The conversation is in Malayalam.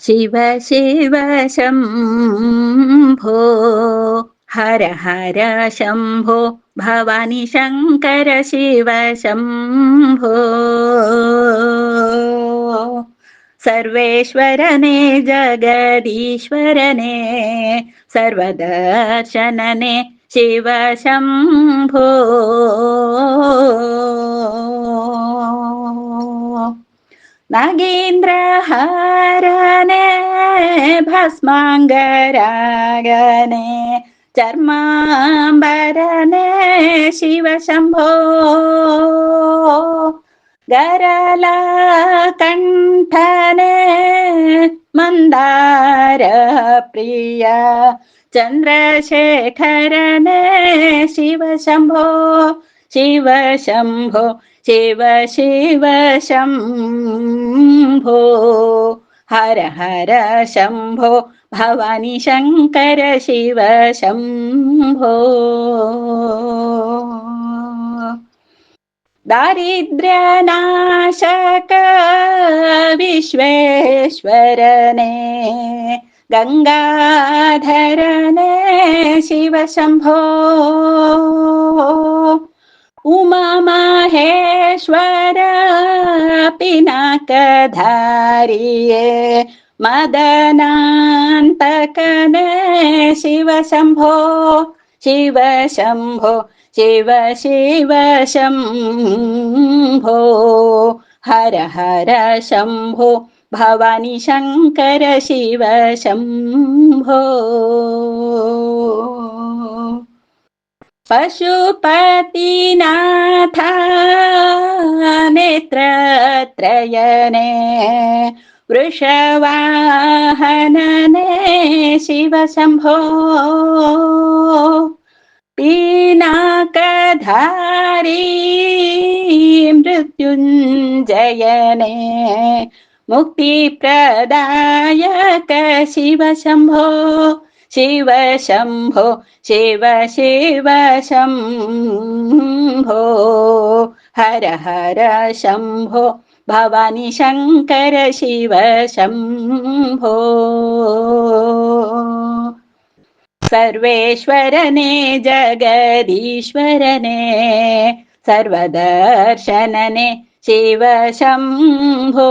शिव शिव शम्भो, हर हर शम्भो, भवानी शङ्कर शिव शम्भो। सर्वेश्वरने, जगदीश्वरने, सर्वदर्शनने शिव शम्भो। നഗീന്ദ്രഹാരനെ ഭസ്മാംഗരാഗനെ ചർമാംബരനെ ശിവശംഭോ ഗരലകണ്ഠനെ മന്ദാരപ്രിയ ചന്ദ്രശേഖരനെ ശിവശംഭോ ശിവ ശംഭോ ശിവ ശിവ ശംഭോ. ഹര ഹര ശംഭോ ഭവാനി ശങ്കര ശിവ ശംഭോ. ദാരിദ്ര്യനാശക വിശ്വേശ്വരനെ ഗംഗാധരനെ ശിവശംഭോ ഉമമഹേശ്വര പിനാകധാരിയേ മദനാന്തകന ശിവശംഭോ ശിവശംഭോ ശിവ ശിവശംഭോ ഹര ഹര ശംഭോ ഭവാനി ശങ്കര ശിവ ശംഭോ पशुपतिनाथ नेत्रत्रयने वृषवाहनने शिव शम्भो पीनाकधारी मृत्युञ्जयने मुक्तिप्रदायक शिव ശിവ ശംഭോ ശിവ ശിവ ശംഭോ ഹര ഹര ശംഭോ ഭവാനി ശങ്കര ശിവ ശംഭോ. സർവേശ്വരനെ ജഗദീശ്വരനെ സർവദർശനനെ ശിവ ശംഭോ.